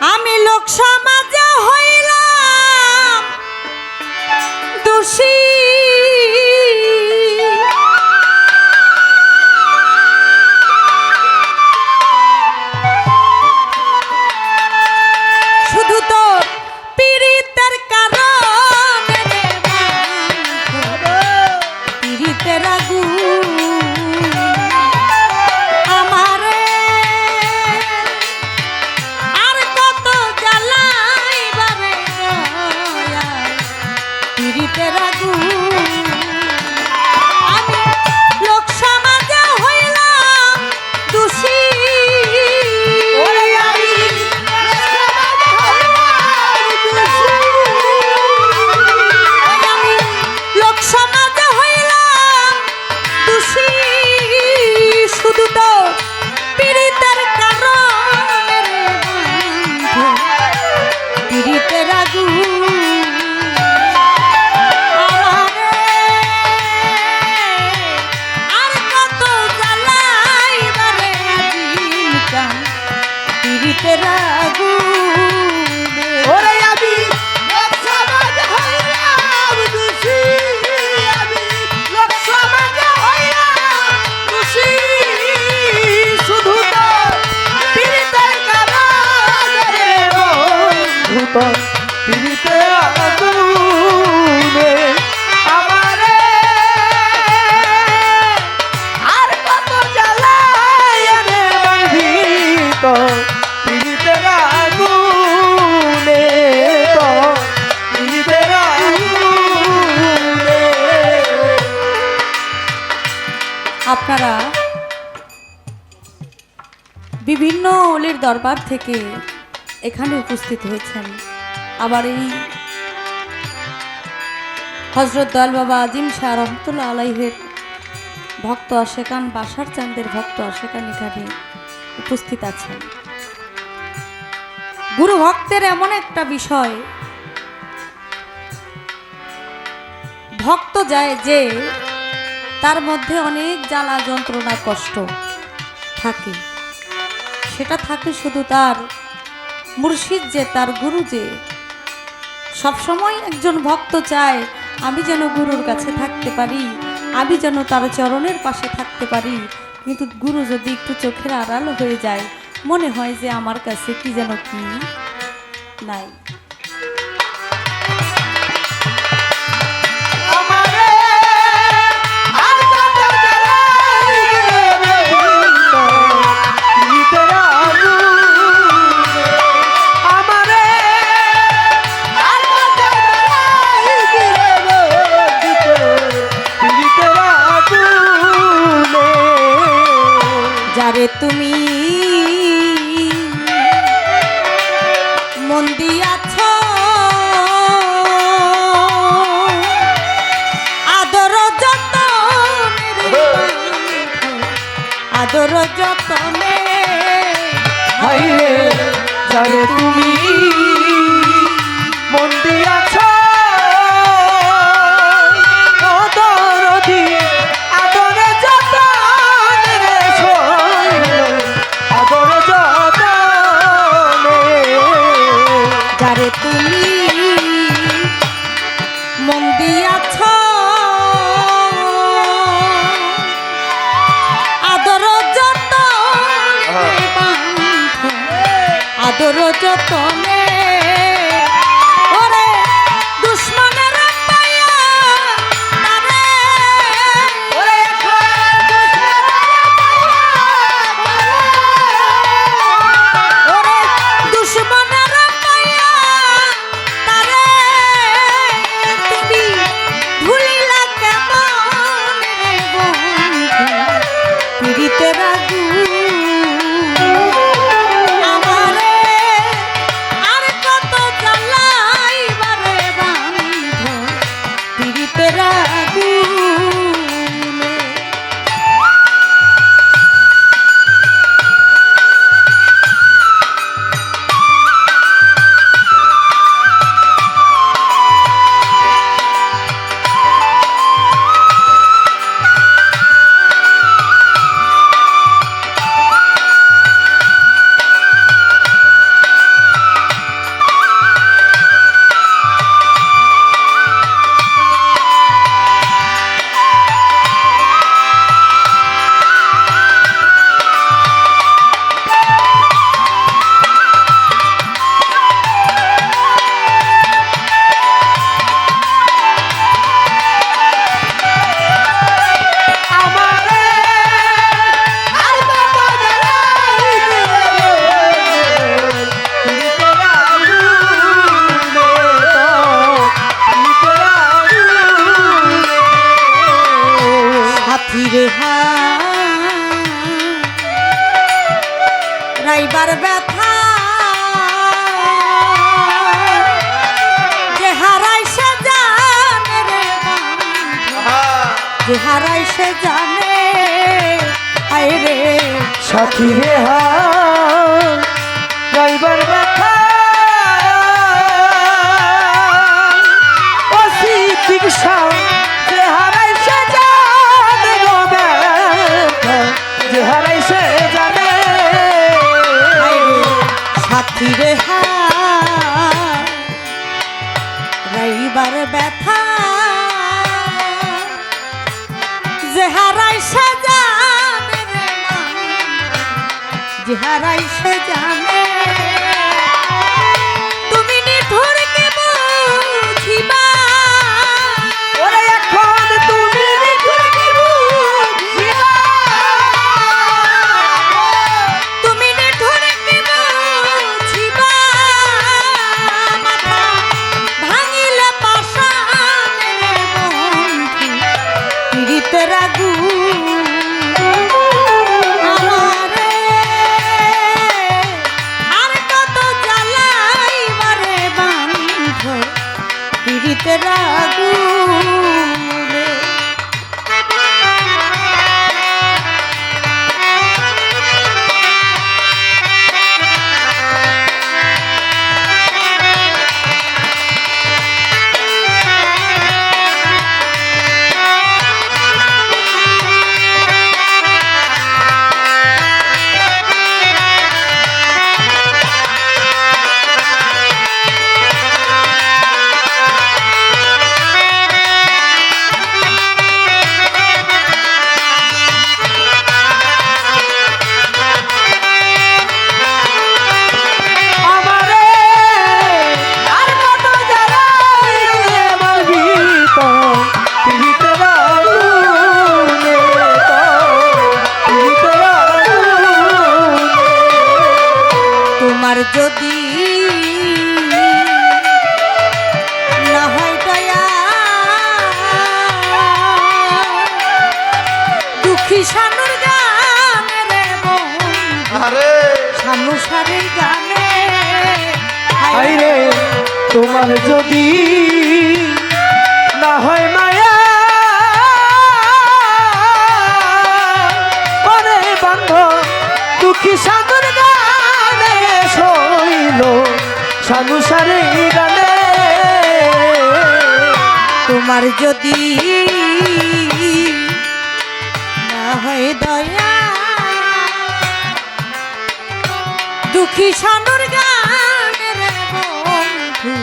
আমি লোক সমাজে হইলাম দোষী। বিভিন্ন অলির দরবার থেকে এখানে উপস্থিত হয়েছেন। আবার এই হজরত দয়াল বাবা আজিম শাহ রহমতুল্লাহ আলাইহের ভক্ত আশেকান, বাসার চাঁদের ভক্ত আশেকান এখানে উপস্থিত আছেন। গুরু ভক্তের এমন একটা বিষয়, ভক্ত যায় যে তার মধ্যে অনেক জ্বালা যন্ত্রণা কষ্ট থাকে। সেটা থাকে শুধু তার মুর্শিদ যে, তার গুরু যে। সবসময় একজন ভক্ত চায়, আমি যেন গুরুর কাছে থাকতে পারি, আমি যেন তার চরণের পাশে থাকতে পারি। কিন্তু গুরু যদি একটু চোখের আড়াল হয়ে যায়, মনে হয় যে আমার কাছে কি যেন কি নাই। আদর যতনে। হাইরে যারে তুমি যতনে সে জানে। আয় রে। সাথী রে যাইবার ব্যথা। অচিকিৎসা যে হারাইছে জানে গো যে হারাইছে জানে। সাথী রে রাইবার যে সানুর গানে রে আরে। সানু সারের গানে। আইরে তোমার যদি না হয় মায়া পরে বন্ধ দুঃখী সাধুর গানে শৈল সানুসারে গানে। তোমার যদি দুঃখী সানুর গান বন্ধু।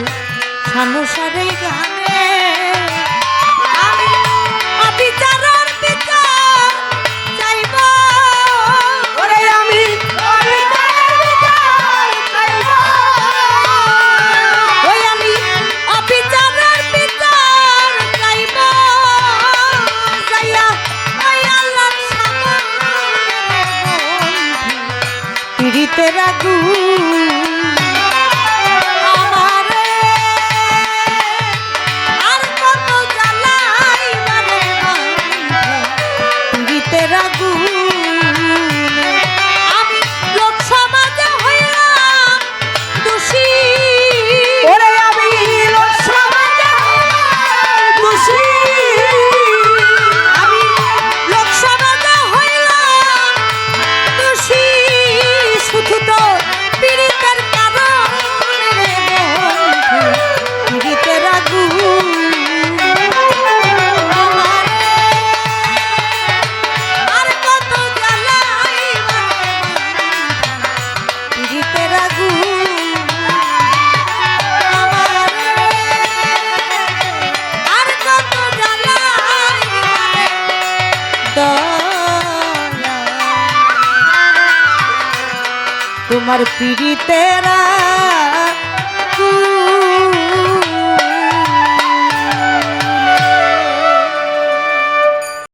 তোমার পীড়িতেরা